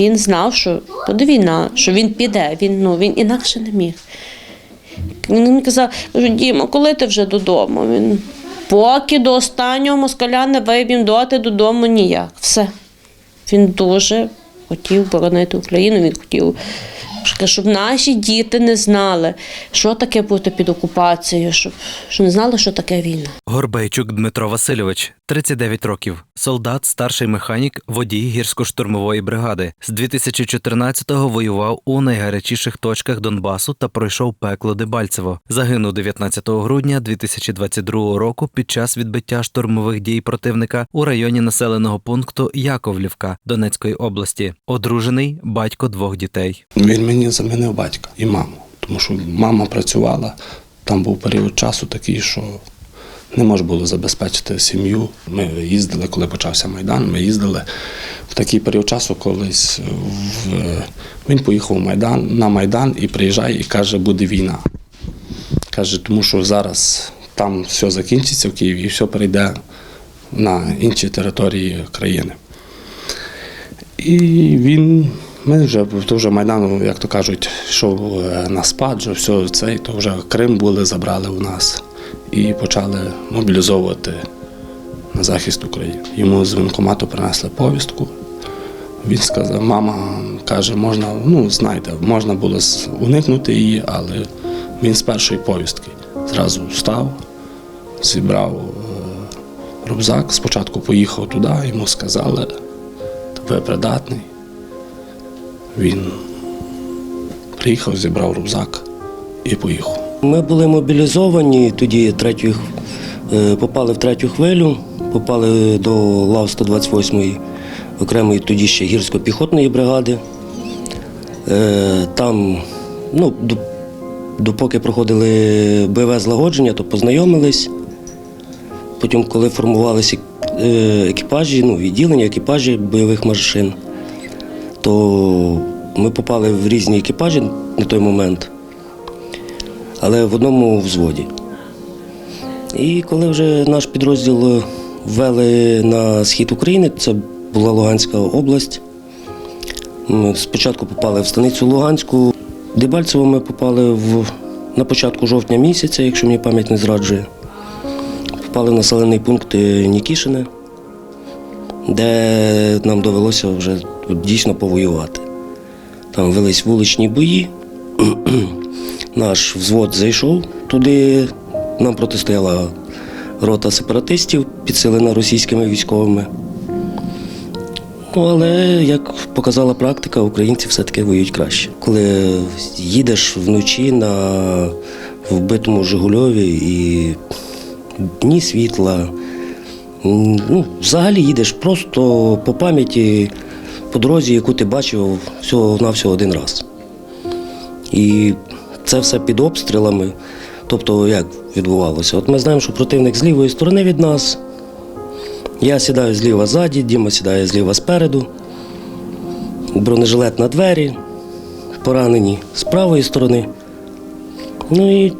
він знав, що буде війна, що він піде. Він, ну, він інакше не міг. Він казав, кажу, Діма, коли ти вже додому? Він поки до останнього москаля не виб'ємо, доти додому ніяк. Все. Він дуже хотів боронити Україну, він хотів, щоб наші діти не знали, що таке бути під окупацією, щоб, щоб не знали, що таке війна. Горбейчук Дмитро Васильович, 39 років, солдат, старший механік, водій гірсько-штурмової бригади. З 2014-го воював у найгарячіших точках Донбасу та пройшов пекло Дебальцево. Загинув 19 грудня 2022 року під час відбиття штурмових дій противника у районі населеного пункту Яковлівка Донецької області. Одружений батько двох дітей. Він мені замінив батька і маму, тому що мама працювала. Там був період часу такий, що не можна було забезпечити сім'ю. Ми їздили, коли почався Майдан, ми їздили в такий період часу, колись в... він поїхав в Майдан, на Майдан і приїжджає і каже, буде війна. Каже, тому що зараз там все закінчиться в Києві і все перейде на інші території країни. І він, ми вже то вже Майдану, як то кажуть, йшов е, на спад, вже все це, то вже Крим були, забрали у нас і почали мобілізовувати на захист України. Йому з воєнкомату принесли повістку. Він сказав, мама каже, можна, ну знаєте, можна було уникнути її, але він з першої повістки зразу встав, зібрав е, рюкзак, спочатку поїхав туди, йому сказали, ви придатний. Він приїхав, зібрав рюкзак і поїхав. Ми були мобілізовані, тоді третю, е, попали в третю хвилю, попали до лав 128-ї окремої тоді ще гірсько-піхотної бригади. Е, Там, ну, допоки проходили бойове злагодження, то познайомились. Потім, коли формувалися е, екіпажі, ну, відділення екіпажі бойових машин, то ми попали в різні екіпажі на той момент але в одному взводі. І коли вже наш підрозділ ввели на схід України, це була Луганська область. Ми спочатку попали в станицю Луганську. Дебальцево ми попали в, на початку жовтня місяця, якщо мені пам'ять не зраджує. Попали в населений пункт е, Нікішине, де нам довелося вже дійсно повоювати. Там велись вуличні бої. Наш взвод зайшов туди. Нам протистояла рота сепаратистів, підсилена російськими військовими. Ну, але як показала практика, українці все-таки воюють краще. Коли їдеш вночі на вбитому Жигульові і ні світла, ну, взагалі їдеш просто по пам'яті по дорозі, яку ти бачив всього-навсього один раз. І це все під обстрілами. Тобто, як відбувалося? От ми знаємо, що противник з лівої сторони від нас. Я сідаю зліва ззаді, Діма сідає зліва спереду. Бронежилет на двері, поранені з правої сторони. Ну і,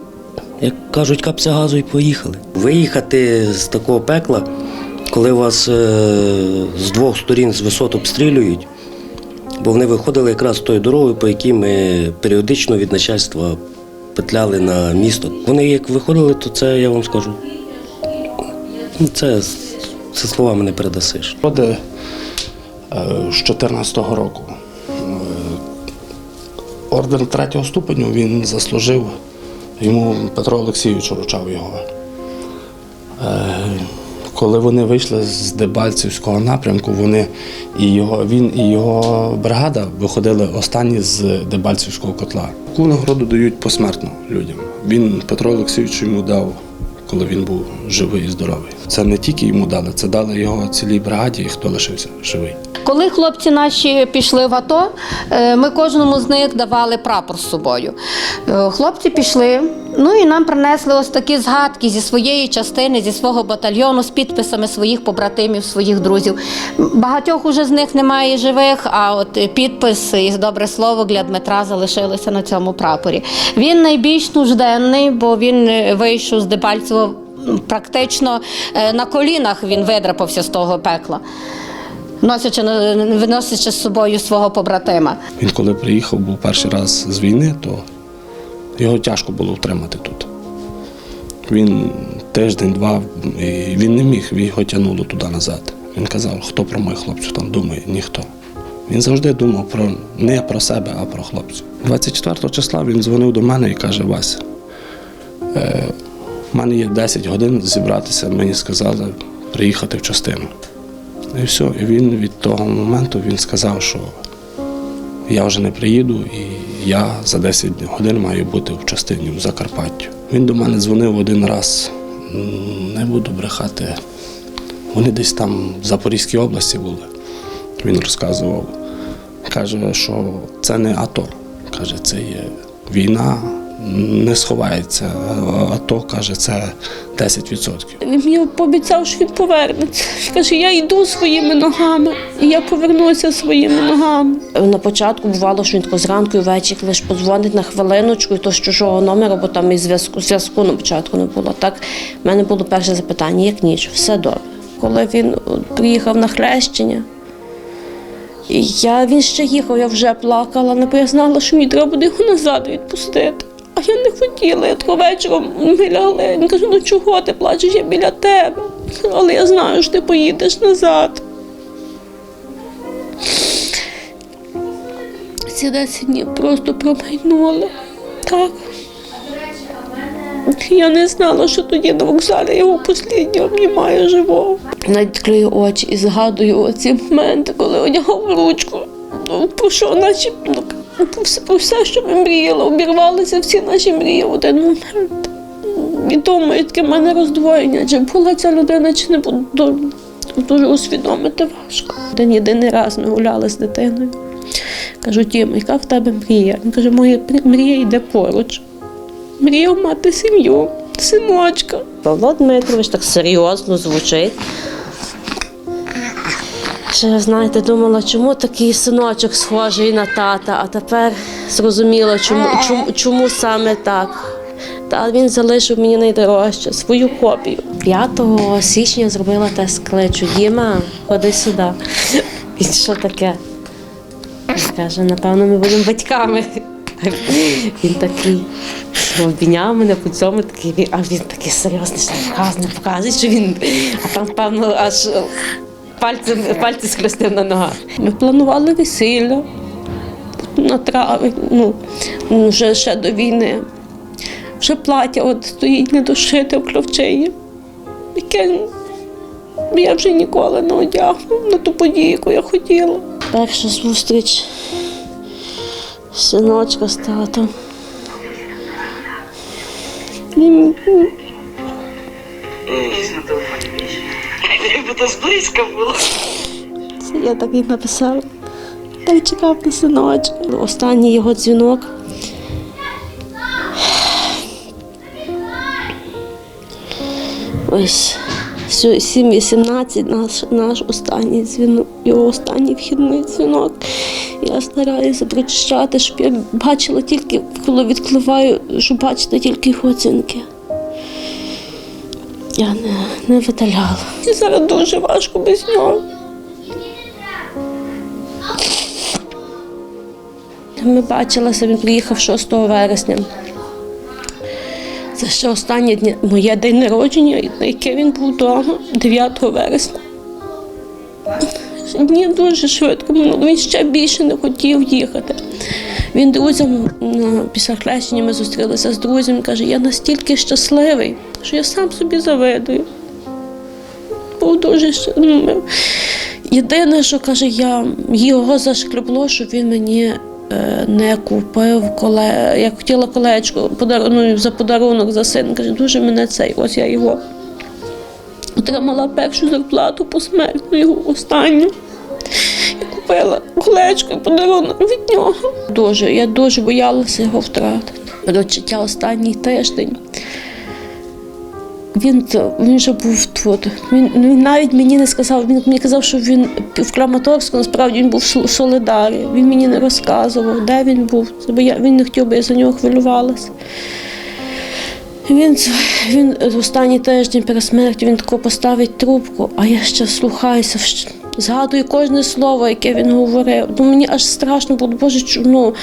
як кажуть, капця газу і поїхали. Виїхати з такого пекла, коли вас е, з двох сторін з висот обстрілюють, бо вони виходили якраз тою дорогою, по якій ми періодично від начальства петляли на місто. Вони як виходили, то це я вам скажу. ну, Це, це словами не передасиш. Роди е, з 14-го року. Е, Орден третього ступеню він заслужив, йому Петро Олексійович вручав його. Коли вони вийшли з Дебальцівського напрямку, вони і його, він і його бригада виходили останні з Дебальцівського котла. Таку нагороду дають посмертно людям. Він Петро Олексійович йому дав, коли він був живий і здоровий. Це не тільки йому дали, це дали його цілій бригаді, хто лишився живий. Коли хлопці наші пішли в АТО, е, ми кожному з них давали прапор з собою. Е, Хлопці пішли, ну і нам принесли ось такі згадки зі своєї частини, зі свого батальйону, з підписами своїх побратимів, своїх друзів. Багатьох уже з них немає живих, а от підпис і добре слово для Дмитра залишилися на цьому прапорі. Він найбільш нужденний, бо він е, вийшов з Дебальцево практично е, на колінах він видрапався з того пекла. носячи, виносячи з собою свого побратима. Він коли приїхав, був перший раз з війни, то його тяжко було втримати тут. Він тиждень-два, і він не міг, його тягнуло туди назад. Він казав, хто про моїх хлопців там думає, ніхто. Він завжди думав про не про себе, а про хлопців. 24 числа він дзвонив до мене і каже: Вася, в мене є 10 годин зібратися, мені сказали приїхати в частину. І все. І він від того моменту він сказав, що я вже не приїду, і я за 10 годин маю бути в частині в Закарпаттю. Він до мене дзвонив один раз, не буду брехати. Вони десь там в Запорізькій області були. Він розказував. Каже, що це не АТО. Каже, це є війна, не сховається. А АТО каже, це 10%. Він мені пообіцяв, що він повернеться. Каже, я йду своїми ногами, і я повернуся своїми ногами. На початку бувало, що він тако зранку і ввечері лише подзвонить на хвилиночку, і то з чужого номера, бо там і зв'язку зв'язку на початку не було. Так в мене було перше запитання, як ніч, все добре. Коли він приїхав на хрещення, я, він ще їхав, я вже плакала, але я знала, що мені треба буде його назад відпустити. А я не хотіла, я такого вечором ми лягли. Він каже, ну чого ти плачеш, я біля тебе. Але я знаю, що ти поїдеш назад. Ці 10 днів просто промайнули. Так. Я не знала, що тоді на вокзалі його послідньо обнімаю живого. Відкрию очі і згадую оці моменти, коли одягав ручку. Ну, про що про все, що ми мріяли, обірвалися всі наші мрії в один момент. І думаю, таке в мене роздвоєння, чи була ця людина, чи не буду. Дуже усвідомити важко. Один єдиний раз ми гуляли з дитиною. Кажу, Тім, яка в тебе мрія? Він каже, моя мрія йде поруч. Мріяв мати сім'ю, синочка. Павло Дмитрович так серйозно звучить. Ще, знаєте, думала, чому такий синочок схожий на тата, а тепер зрозуміла, чому, чому, чому саме так. Та він залишив мені найдорожче свою копію. 5 січня зробила тест кличу. Діма, ходи сюди. Він що таке? Каже, напевно, ми будемо батьками. Він такий обійняв мене по цьому, такий, а він такий серйозний, що не показує, що він, а там, певно, аж пальцем, пальці схрестив на ногах. Ми планували весілля на травень, ну, ну, вже ще до війни. Вже плаття от стоїть недошите в кровчині, яке я вже ніколи не одягну на ту подію, яку я хотіла. Перша зустріч синочка з татом. Він то зблизька було. Це я так і написала. Так чекав на синочка. Останній його дзвінок. Ось 7.18 наш, наш останній дзвінок, його останній вхідний дзвінок. Я стараюся прочищати, щоб я бачила тільки, коли відкриваю, щоб бачити тільки його оцінки. Я не, не видаляла. І зараз дуже важко без нього. Ми бачилися, він приїхав 6 вересня. Це ще останнє дні, моє день народження, на яке він був вдома 9 вересня. Дні дуже швидко. Він ще більше не хотів їхати. Він друзям після хрещення ми зустрілися з друзями. Каже, я настільки щасливий, що я сам собі завидую. Був дуже щ- ну, Єдине, що каже, я його зашкребло, що він мені е, не купив коле. Я хотіла колечко ну, за подарунок за син. Каже, дуже мене цей. Ось я його отримала першу зарплату посмертну, його останню. Купила колечко подарунок від нього. Дуже, я дуже боялася його втратити. Відчуття останній тиждень. Він, він вже був тут. Він, він навіть мені не сказав, він мені казав, що він в Краматорську, насправді він був в Солидарі. Він мені не розказував, де він був. Бо я, він не хотів, би я за нього хвилювалася. Він, він останній тиждень перед смертю він тако поставить трубку, а я ще слухаюся, згадую кожне слово, яке він говорив. Ну, мені аж страшно було, боже, ну.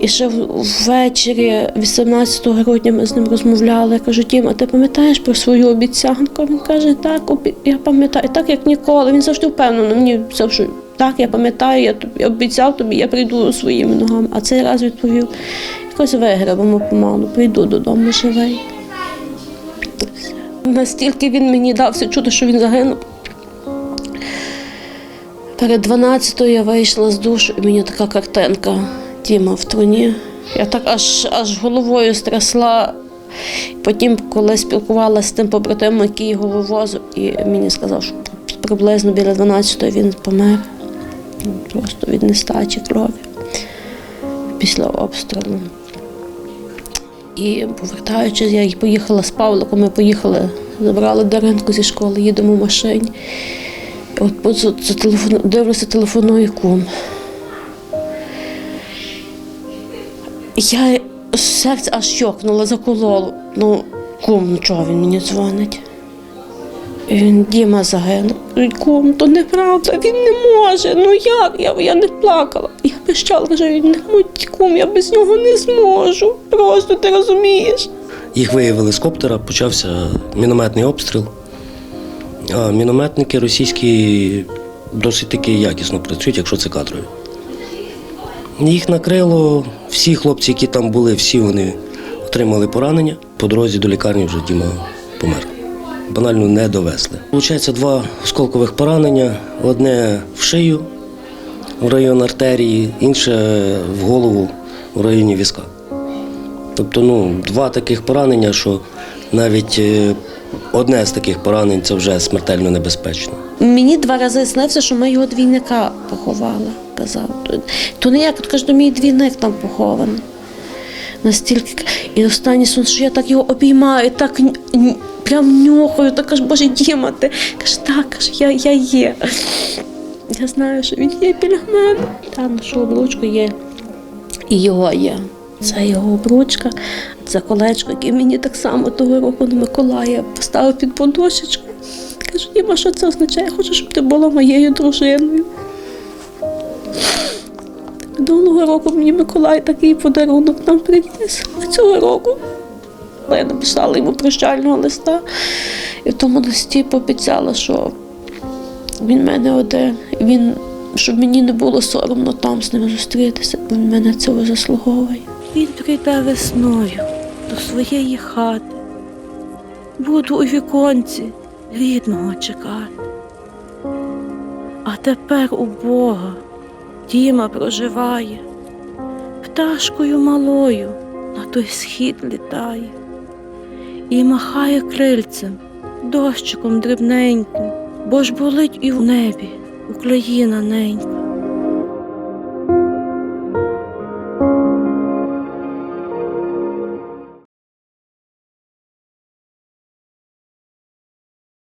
І ще ввечері, 18 грудня, ми з ним розмовляли. Я кажу, Діма, ти пам'ятаєш про свою обіцянку? Він каже, так, я пам'ятаю, так як ніколи. Він завжди впевнено мені що так, я пам'ятаю, я тобі обіцяв тобі, я прийду своїми ногами. А цей раз відповів, якось виграбимо помалу, прийду додому живий. Настільки він мені дався чудо, що він загинув. Перед 12-ю я вийшла з душу, і мені така картинка Діма в труні. Я так аж, аж головою стрясла. Потім, коли спілкувалася з тим побратимом, який його вивозив, і мені сказав, що приблизно біля 12-ї він помер. Просто від нестачі крові після обстрілу. І повертаючись, я поїхала з Павликом, ми поїхали, забрали Даринку зі школи, їдемо в машині. От за- телефон, дивлюся, телефонує кум. Я серце аж щокнуло, закололо. Ну, кум, ну чого він мені дзвонить? Він Діма загинув. Кум, то неправда, він не може. Ну як? Я, я не плакала. Я пищала, кажу, він не може, кум, я без нього не зможу. Просто ти розумієш. Їх виявили з коптера, почався мінометний обстріл. А мінометники російські досить таки якісно працюють, якщо це кадрові. Їх накрило, всі хлопці, які там були, всі вони отримали поранення. По дорозі до лікарні вже Діма помер. Банально не довезли. Получається два осколкових поранення: одне в шию в район артерії, інше в голову в районі візка. Тобто, ну, два таких поранення, що навіть е, одне з таких поранень це вже смертельно небезпечно. Мені два рази снився, що ми його двійника поховали. Казав. То- не як, каже, мій двійник там похований. Настільки. І останній сон, що я так його обіймаю, так прям нюхаю, так каже, Боже, Діма, ти каже, так, каже, я, я є. Я знаю, що він є біля мене. Там що обручку є. І його є. Це його обручка, це колечко, яке мені так само того року на Миколая поставив під подушечку. Кажу, Діма, що це означає? Я хочу, щоб ти була моєю дружиною. Минулого року мені Миколай такий подарунок нам приніс. А цього року я написала йому прощального листа, і в тому листі пообіцяла, що він мене один. Він, щоб мені не було соромно там з ним зустрітися, бо він мене цього заслуговує. Він прийде весною до своєї хати. Буду у віконці рідного чекати. А тепер у Бога Діма проживає, пташкою малою на той схід літає і махає крильцем, дощиком дрібненьким, бо ж болить і в небі Україна ненька.